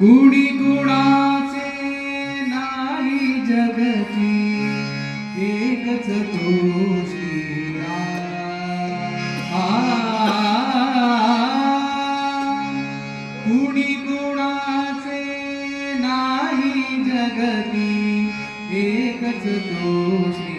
गुणी गुणाचे नाही जगती एकच तुझी गुणी गुणाचे नाही जगती एकच तुझी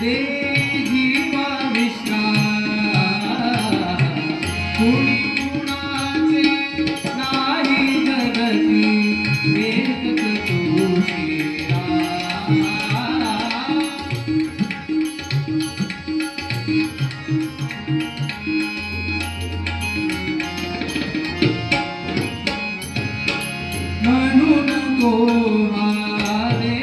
देव કુમારે